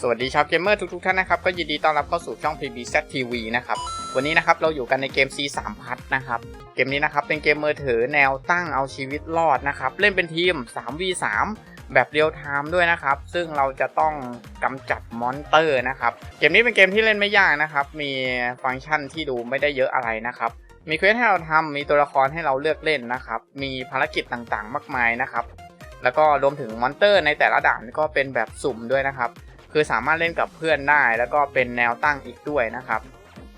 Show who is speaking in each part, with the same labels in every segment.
Speaker 1: สวัสดีชาวเกมเมอร์ทุกๆท่านนะครับก็ยินดีต้อนรับเข้าสู่ช่อง PBZ TV นะครับวันนี้นะครับเราอยู่กันในเกม C3 พัทนะครับเกมนี้นะครับเป็นเกมมือถือแนวตั้งเอาชีวิตรอดนะครับเล่นเป็นทีม 3v3 แบบเรียลไทม์ด้วยนะครับ ซึ่งเราจะต้องกำจัดมอนเตอร์นะครับเกมนี้เป็นเกมที่เล่นไม่ยากนะครับ มีฟังก์ชันที่ดูไม่ได้เยอะอะไรนะครับมีเควสให้เราทำมีตัวละครให้เราเลือกเล่นนะครับมีภารกิจต่างๆ มากมายนะครับแล้วก็รวมถึงมอนเตอร์ในแต่ละด่านก็เป็นแบบสุ่มด้วยนะครับ คือสามารถเล่นกับเพื่อนได้แล้วก็เป็นแนวตั้งอีกด้วยนะครับ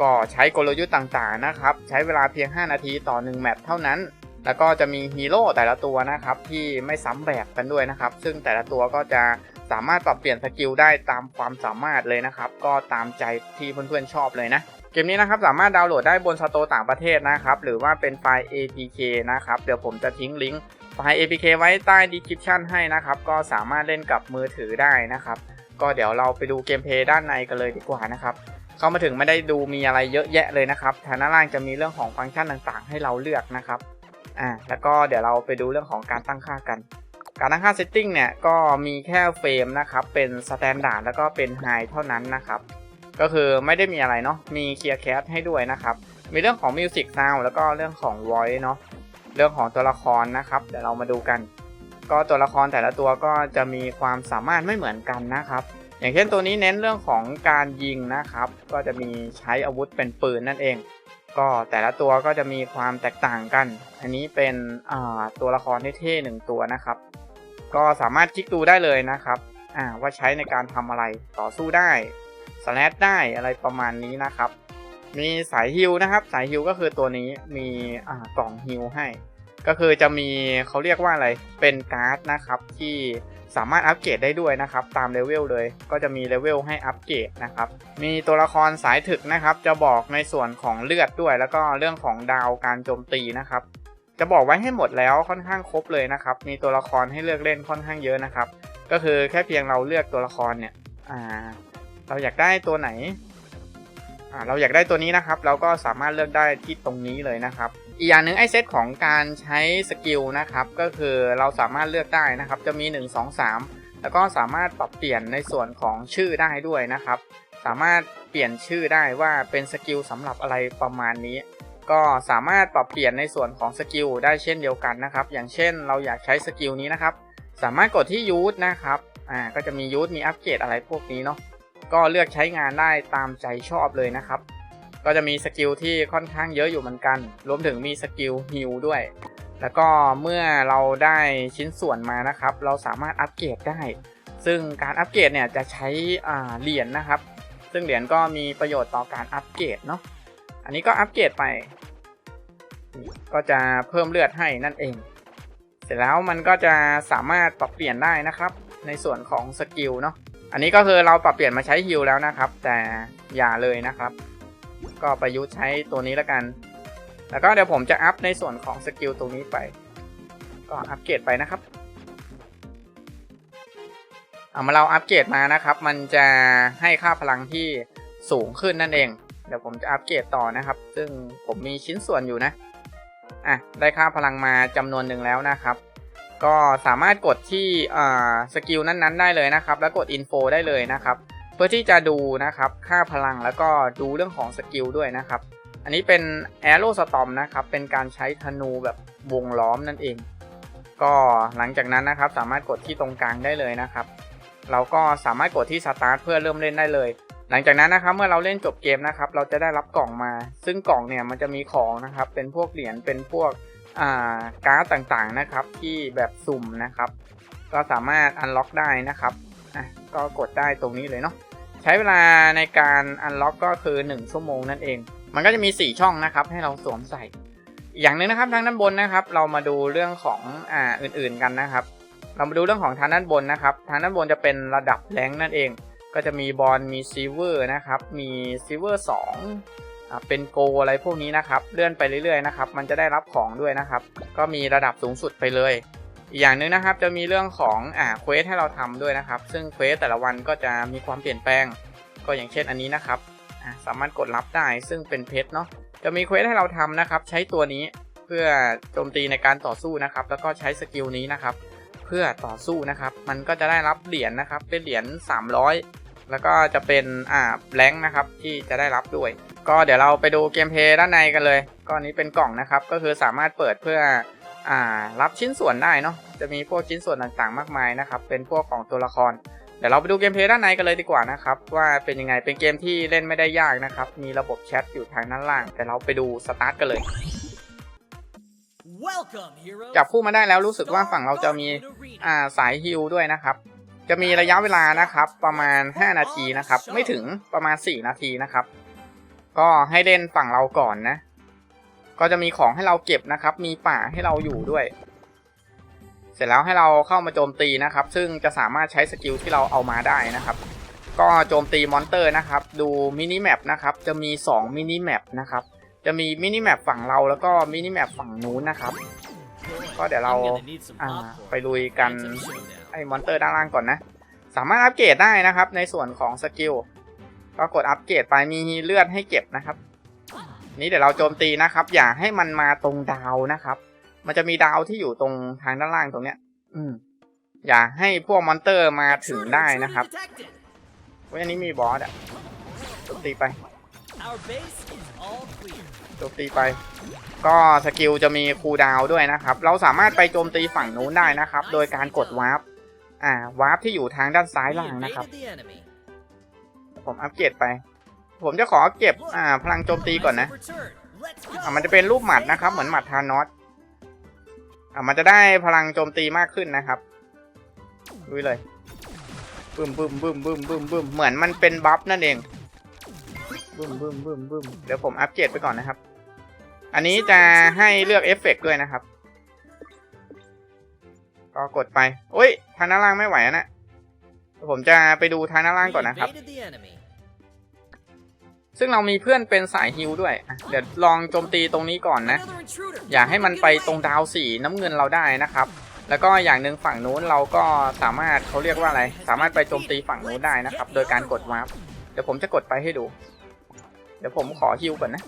Speaker 1: ก็ใช้กลยุทธ์ต่างๆนะครับ ใช้เวลาเพียง 5 นาทีต่อ 1 แมตช์เท่านั้น แล้วก็จะมีฮีโร่แต่ละตัวนะครับ ที่ไม่ซ้ำแบบกันด้วยนะครับ ซึ่งแต่ละตัวก็จะสามารถปรับเปลี่ยนสกิลได้ตามความสามารถเลยนะครับ ก็ตามใจที่เพื่อนๆชอบเลยนะเกมนี้นะครับสามารถดาวน์โหลดได้บนสโตร์ต่างประเทศนะครับ หรือว่าเป็นไฟล์ APK นะครับ เดี๋ยวผมจะทิ้งลิงก์ไฟล์ APK ไว้ใต้ description ให้นะครับ ก็สามารถเล่นกับมือถือได้นะครับ ก็เดี๋ยวเราไปดูเกมเพย์ด้านในกันเลยดีกว่านะครับ เข้ามาถึงไม่ได้ดูมีอะไรเยอะแยะเลยนะครับทางด้านล่างจะมีเรื่องของฟังก์ชันต่างๆ ให้เราเลือกนะครับอ่าแล้วก็เดี๋ยวเราไปดูเรื่องของการตั้งค่ากัน การตั้งค่าเซตติ้งเนี่ยก็มีแค่เฟรมนะครับเป็นสแตนดาร์ดแล้วก็เป็นไฮเท่านั้นนะครับก็คือไม่ได้มีอะไรเนาะมีเคลียร์แคสให้ด้วยนะครับมีเรื่องของมิวสิกซาวแล้วก็เรื่องของ voice เนาะเรื่องของตัวละครนะครับ เดี๋ยวเรามาดูกัน ก็ตัวละครแต่ละตัวก็จะมีความสามารถไม่เหมือนกันนะครับ อย่างเช่นตัวนี้เน้นเรื่องของการยิงนะครับ ก็จะมีใช้อาวุธเป็นปืนนั่นเอง ก็แต่ละตัวก็จะมีความแตกต่างกัน อันนี้เป็นตัวละครเท่ๆหนึ่งตัวนะครับ ก็สามารถคลิกดูได้เลยนะครับว่าใช้ในการทำอะไรต่อสู้ได้สแลดได้อะไรประมาณนี้นะครับ มีสายฮิลนะครับ สายฮิลก็คือตัวนี้มีกล่องฮิลให้ ก็คือจะมีเขาเรียกว่าอะไรเป็นการ์ดนะครับที่สามารถอัปเกรดได้ด้วยนะครับ ตามเลเวลเลย ก็จะมีเลเวลให้อัปเกรดนะครับ มีตัวละครสายถึกนะครับ จะบอกในส่วนของเลือดด้วย แล้วก็เรื่องของดาวการโจมตีนะครับ จะบอกไว้ให้หมดแล้วค่อนข้างครบเลยนะครับ มีตัวละครให้เลือกเล่นค่อนข้างเยอะนะครับ ก็คือแค่เพียงเราเลือกตัวละครเนี่ยอ่าเราอยากได้ตัวไหนอ่าเราอยากได้ตัวนี้นะครับ เราก็สามารถเลือกได้ที่ตรงนี้เลยนะครับ อีกอย่างหนึ่งไอเซตของการใช้สกิลนะครับ ก็คือเราสามารถเลือกได้นะครับ จะมี 1 2 3 แล้วก็สามารถปรับเปลี่ยนในส่วนของชื่อได้ด้วยนะครับ สามารถเปลี่ยนชื่อได้ว่าเป็นสกิลสำหรับอะไรประมาณนี้ ก็สามารถปรับเปลี่ยนในส่วนของสกิลได้เช่นเดียวกันนะครับ อย่างเช่นเราอยากใช้สกิลนี้นะครับ สามารถกดที่ยูทนะครับ อ่า ก็จะมียูทมีอัปเกรดอะไรพวกนี้เนาะ ก็เลือกใช้งานได้ตามใจชอบเลยนะครับ ก็จะมีสกิลที่ค่อนข้างเยอะอยู่เหมือนกัน รวมถึงมีสกิลฮิลด้วย แล้วก็เมื่อเราได้ชิ้นส่วนมานะครับ เราสามารถอัปเกรดได้ ซึ่งการอัปเกรดเนี่ยจะใช้เหรียญนนะครับ ซึ่งเหรียญก็มีประโยชน์ต่อการอัปเกรดเนาะ อันนี้ก็อัปเกรดไป ก็จะเพิ่มเลือดให้นั่นเอง เสร็จแล้วมันก็จะสามารถปรับเปลี่ยนได้นะครับ ในส่วนของสกิลเนาะ อันนี้ก็คือเราปรับเปลี่ยนมาใช้ฮิลแล้วนะครับ แต่อย่าเลยนะครับ ก็ประยุกต์ใช้ตัวนี้แล้วกัน แล้วก็เดี๋ยวผมจะอัพในส่วนของสกิลตรงนี้ไป ก็อัปเกรดไปนะครับเอามาเราอัปเกรดมานะครับ มันจะให้ค่าพลังที่สูงขึ้นนั่นเอง เดี๋ยวผมจะอัปเกรดต่อนะครับ ซึ่งผมมีชิ้นส่วนอยู่นะ อะ ได้ค่าพลังมาจำนวนหนึ่งแล้วนะครับ ก็สามารถกดที่สกิลนั้นๆ ได้เลยนะครับ แล้วกด info ได้เลยนะครับ พื่อที่จะดูนะครับค่าพลังแล้วก็ดูเรื่องของสกิลด้วยนะครับ อันนี้เป็น Arrow Storm นะครับ เป็นการใช้ธนูแบบวงล้อมนั่นเอง ก็หลังจากนั้นนะครับสามารถกดที่ตรงกลางได้เลยนะครับ เราก็สามารถกดที่ Start เพื่อเริ่มเล่นได้เลย หลังจากนั้นนะครับเมื่อเราเล่นจบเกมนะครับ เราจะได้รับกล่องมา ซึ่งกล่องเนี่ยมันจะมีของนะครับ เป็นพวกเหรียญเป็นพวกการ์ดต่างๆนะครับที่แบบสุ่มนะครับ ก็สามารถอันล็อกได้นะครับก็กดได้ตรงนี้เลยเนาะ ใช้เวลาในการอันล็อกก็คือ 1 ชั่วโมงนั่นเอง มันก็จะมี 4 ช่องนะครับ ให้เราสวมใส่ อย่างหนึ่งนะครับทางด้านบนนะครับ เรามาดูเรื่องของอ่าอื่นๆกันนะครับ เรามาดูเรื่องของทางด้านบนนะครับ ทางด้านบนจะเป็นระดับแรงนั่นเอง ก็จะมีบอลมีซิลเวอร์นะครับ มีซิลเวอร์สองอ่าเป็นโกอะไรพวกนี้นะครับ เลื่อนไปเรื่อยๆนะครับ มันจะได้รับของด้วยนะครับ ก็มีระดับสูงสุดไปเลย อีกอย่างหนึ่งนะครับจะมีเรื่องของอ่าเควสให้เราทำด้วยนะครับ ซึ่งเควสแต่ละวันก็จะมีความเปลี่ยนแปลง ก็อย่างเช่นอันนี้นะครับสามารถกดรับได้ซึ่งเป็นเพชรเนาะจะมีเควสให้เราทำนะครับ ใช้ตัวนี้เพื่อโจมตีในการต่อสู้นะครับ แล้วก็ใช้สกิลนี้นะครับ เพื่อต่อสู้นะครับ มันก็จะได้รับเหรียญนะครับ เป็นเหรียญ300 แล้วก็จะเป็นอ่าแรงนะครับที่จะได้รับด้วย ก็เดี๋ยวเราไปดูเกมเพลย์ด้านในกันเลย ก็อนนี้เป็นกล่องนะครับ ก็คือสามารถเปิดเพื่อ อ่ารับชิ้นส่วนได้เนาะจะมีพวกชิ้นส่วนต่างๆ มากมายนะครับ เป็นพวกของตัวละคร เดี๋ยวเราไปดูเกมเพลย์ด้านในกันเลยดีกว่านะครับ ว่าเป็นยังไงเป็นเกมที่เล่นไม่ได้ยากนะครับ มีระบบแชทอยู่ทางด้านล่าง แต่เราไปดูสตาร์ทกันเลยจับคู่มาได้แล้วรู้สึกว่าฝั่งเราจะมีอ่าสายฮิลด้วยนะครับ จะมีระยะเวลานะครับ ประมาณ 5 นาทีนะครับ ไม่ถึงประมาณ 4 นาทีนะครับ ก็ให้เล่นฝั่งเราก่อนนะ ก็จะมีของให้เราเก็บนะครับ มีป่าให้เราอยู่ด้วย เสร็จแล้วให้เราเข้ามาโจมตีนะครับ ซึ่งจะสามารถใช้สกิลที่เราเอามาได้นะครับ ก็โจมตีมอนเตอร์นะครับ ดูมินิแมปนะครับ จะมี 2 มินิแมปนะครับ จะมีมินิแมปฝั่งเราแล้วก็มินิแมปฝั่งนู้นนะครับ ก็เดี๋ยวเราอ่าไปลุยกันไอ้มอนเตอร์ด้านล่างก่อนนะ สามารถอัปเกรดได้นะครับ ในส่วนของสกิลก็กดอัปเกรดไปมีเลือดให้เก็บนะครับ นี้เดี๋ยวเราโจมตีนะครับ อย่าให้มันมาตรงดาวนะครับ มันจะมีดาวที่อยู่ตรงทางด้านล่างตรงเนี้ย อืม อย่าให้พวกมอนเตอร์มาถึงได้นะครับเว้ยอันนี้มีบอสอะโจมตีไปโจมตีไป ก็สกิลจะมีคูดาวด้วยนะครับ เราสามารถไปโจมตีฝั่งนู้นได้นะครับ โดยการกดวาร์ป อ่าวาร์ปที่อยู่ทางด้านซ้ายล่างนะครับ ผมอัปเกรดไป ผมจะขอเก็บอ่าพลังโจมตีก่อนนะอ่ามันจะเป็นรูปหมัดนะครับ เหมือนหมัดทานอสอ่ามันจะได้พลังโจมตีมากขึ้นนะครับดูเลยบึมบึมบึมบึมบึมบึมเหมือนมันเป็นบัฟนั่นเองบึมบึมบึมบึมเดี๋ยวผมอัปเกรดไปก่อนนะครับ อันนี้จะให้เลือกเอฟเฟกต์ด้วยนะครับก็กดไปโอ้ยทางด้านล่างไม่ไหวนะผมจะไปดูทางด้านล่างก่อนนะครับ ซึ่งเรามีเพื่อนเป็นสายฮิลด้วย เดี๋ยวลองโจมตีตรงนี้ก่อนนะ อย่าให้มันไปตรงดาวสีน้ำเงินเราได้นะครับ แล้วก็อย่างหนึ่งฝั่งนู้นเราก็สามารถเขาเรียกว่าอะไร สามารถไปโจมตีฝั่งนู้นได้นะครับ โดยการกดวาร์ปเดี๋ยวผมจะกดไปให้ดู เดี๋ยวผมขอฮิลก่อนนะ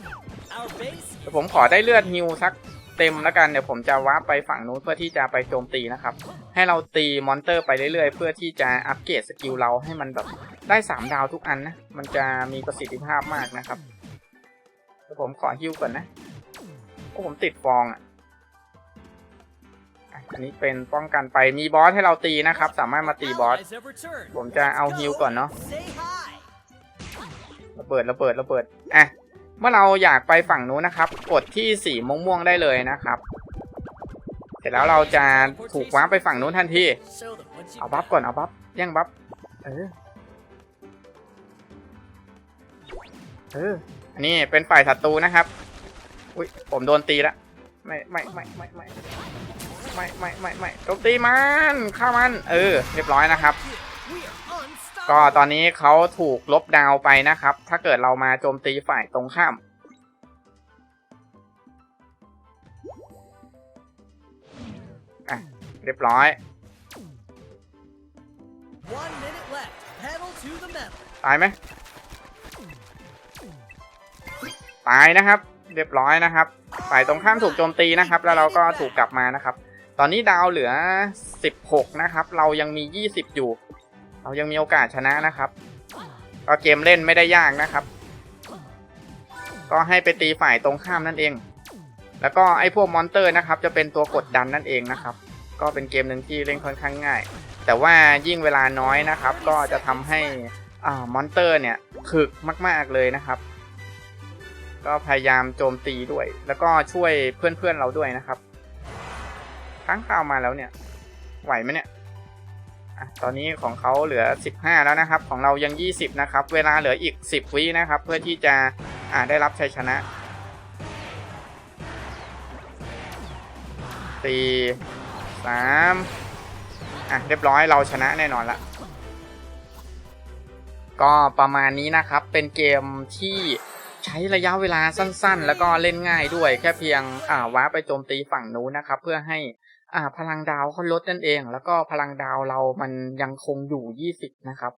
Speaker 1: เดี๋ยวผมขอได้เลือดฮิลสักเต็มแล้วกัน เดี๋ยวผมจะวาร์ปไปฝั่งนู้นเพื่อที่จะไปโจมตีนะครับ ให้เราตีมอนเตอร์ไปเรื่อยๆ เพื่อที่จะอัปเกรดสกิลเราให้มันแบบ ได้สามดาวทุกอันนะ มันจะมีประสิทธิภาพมากนะครับผมขอฮิลก่อนนะโอ้ผมติดฟองอะอันนี้เป็นป้องกันไปมีบอสให้เราตีนะครับ สามารถมาตีบอส ผมจะเอาฮิลก่อนเนาะระเบิดระเบิดระเบิดอะเมื่อเราอยากไปฝั่งนู้นนะครับ กดที่สีม่วงๆได้เลยนะครับ เสร็จแล้วเราจะถูกว้าไปฝั่งนู้นทันที เอาบัฟก่อนเอาบัฟแย่งบัฟเออ เออ อันนี้เป็นฝ่ายศัตรูนะครับ อุ้ยผมโดนตีละไม่ไม่ไม่ไม่ไม่ไม่ไม่ไม่ไม่โจมตีมันฆ่ามันเออ เรียบร้อยนะครับ ก็ตอนนี้เขาถูกลบดาวไปนะครับ ถ้าเกิดเรามาโจมตีฝ่ายตรงข้าม อะ เรียบร้อยตายไหม ตายนะครับ เรียบร้อยนะครับ ฝ่ายตรงข้ามถูกโจมตีนะครับ แล้วเราก็ถูกกลับมานะครับ ตอนนี้ดาวเหลือ 16 นะครับ เรายังมี 20 อยู่ เรายังมีโอกาสชนะนะครับก็เกมเล่นไม่ได้ยากนะครับ ก็ให้ไปตีฝ่ายตรงข้ามนั่นเอง แล้วก็ไอ้พวกมอนเตอร์นะครับ จะเป็นตัวกดดันนั่นเองนะครับ ก็เป็นเกมหนึ่งที่เล่นค่อนข้างง่าย แต่ว่ายิ่งเวลาน้อยนะครับ ก็จะทำให้อ่ามอนเตอร์เนี่ยถึกมาก ๆเลยนะครับ ก็พยายามโจมตีด้วย แล้วก็ช่วยเพื่อนๆเราด้วยนะครับค้างคาวมาแล้วเนี่ย ไหวไหมเนี่ยอะตอนนี้ของเขาเหลือ 15 แล้วนะครับ ของเรายัง 20 นะครับ เวลาเหลืออีก 10 วินะครับ เพื่อที่จะอ่าได้รับชัยชนะสี่สามอะเรียบร้อยเราชนะแน่นอนละ ก็ประมาณนี้นะครับ เป็นเกมที่ ใช้ระยะเวลาสั้นๆ แล้วก็เล่นง่ายด้วย แค่เพียงอ่าว้าไปโจมตีฝั่งนู้นนะครับ เพื่อให้อ่าพลังดาวเขาลดนั่นเอง แล้วก็พลังดาวเรามันยังคงอยู่ 20 นะครับ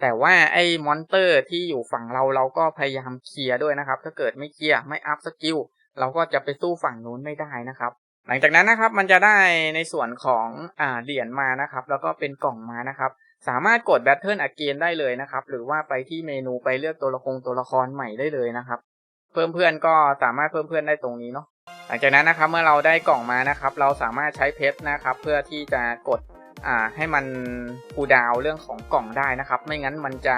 Speaker 1: แต่ว่าไอ้มอนเตอร์ที่อยู่ฝั่งเราเราก็พยายามเคลียร์ด้วยนะครับ ถ้าเกิดไม่เคลียร์ไม่อัพสกิลเราก็จะไปสู้ฝั่งนู้นไม่ได้นะครับหลังจากนั้นนะครับมันจะได้ในส่วนของอ่าเหรียญมานะครับ แล้วก็เป็นกล่องมานะครับ สามารถกด Battle Again ได้เลยนะครับ หรือว่าไปที่เมนูไปเลือกตัวละครตัวละครใหม่ได้เลยนะครับ เพิ่มเพื่อนก็สามารถเพิ่มเพื่อนได้ตรงนี้เนาะหลังจากนั้นนะครับเมื่อเราได้กล่องมานะครับ เราสามารถใช้เพชรนะครับ เพื่อที่จะกดอ่าให้มันคูดาวเรื่องของกล่องได้นะครับ ไม่งั้นมันจะ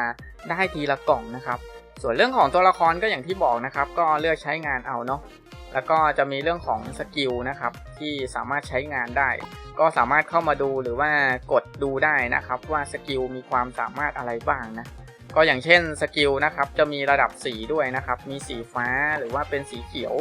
Speaker 1: ได้ทีละกล่องนะครับ ส่วนเรื่องของตัวละครก็อย่างที่บอกนะครับ ก็เลือกใช้งานเอาเนาะแล้วก็จะมีเรื่องของสกิลนะครับที่สามารถใช้งานได้ ก็สามารถเข้ามาดูหรือว่ากดดูได้นะครับว่าสกิลมีความสามารถอะไรบ้างนะก็อย่างเช่นสกิลนะครับจะมีระดับสีด้วยนะครับ มีสีฟ้าหรือว่าเป็นสีเขียว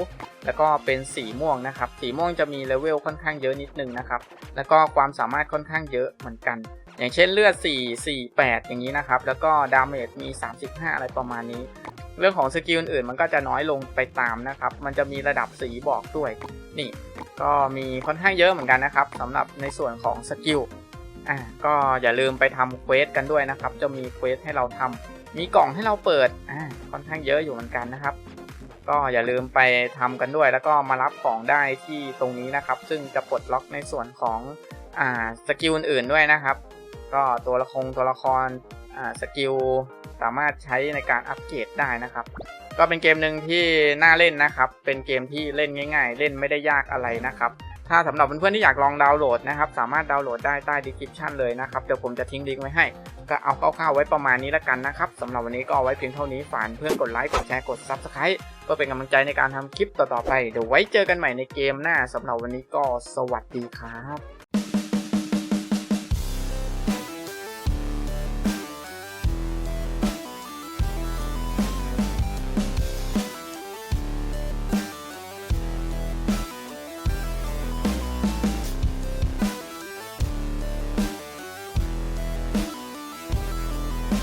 Speaker 1: แล้วก็เป็นสีม่วงนะครับ สีม่วงจะมีเลเวลค่อนข้างเยอะนิดนึงนะครับ แล้วก็ความสามารถค่อนข้างเยอะเหมือนกัน อย่างเช่นเลือด 4 4 8 อย่างนี้นะครับ แล้วก็ดาเมจมี 35 อะไรประมาณนี้ เรื่องของสกิลอื่นมันก็จะน้อยลงไปตามนะครับ มันจะมีระดับสีบอกด้วย นี่ ก็มีค่อนข้างเยอะเหมือนกันนะครับสำหรับในส่วนของสกิลอ่าก็อย่าลืมไปทำเควสกันด้วยนะครับ จะมีเควสให้เราทำมีกล่องให้เราเปิดอ่าค่อนข้างเยอะอยู่เหมือนกันนะครับ ก็อย่าลืมไปทำกันด้วย แล้วก็มารับของได้ที่ตรงนี้นะครับ ซึ่งจะปลดล็อกในส่วนของอ่าสกิลอื่นๆด้วยนะครับ ก็ตัวละครตัวละครอ่าสกิลสามารถใช้ในการอัปเกรดได้นะครับ ก็เป็นเกมหนึ่งที่น่าเล่นนะครับ เป็นเกมที่เล่นง่าย ๆ เล่นไม่ได้ยากอะไรนะครับ ถ้าสำหรับเพื่อนๆที่อยากลองดาวน์โหลดนะครับ สามารถดาวน์โหลดได้ใต้ description เลยนะครับ เดี๋ยวผมจะทิ้งลิงก์ไว้ให้ ก็เอาคร่าวๆไว้ประมาณนี้แล้วกันนะครับสำหรับวันนี้ก็เอาไว้เพียงเท่านี้ฝากเพื่อนกดไลค์กดแชร์กด subscribe เพื่อเป็นกำลังใจในการทำคลิปต่อๆไป เดี๋ยวไว้เจอกันใหม่ในเกมหน้าสำหรับวันนี้ก็สวัสดีครับ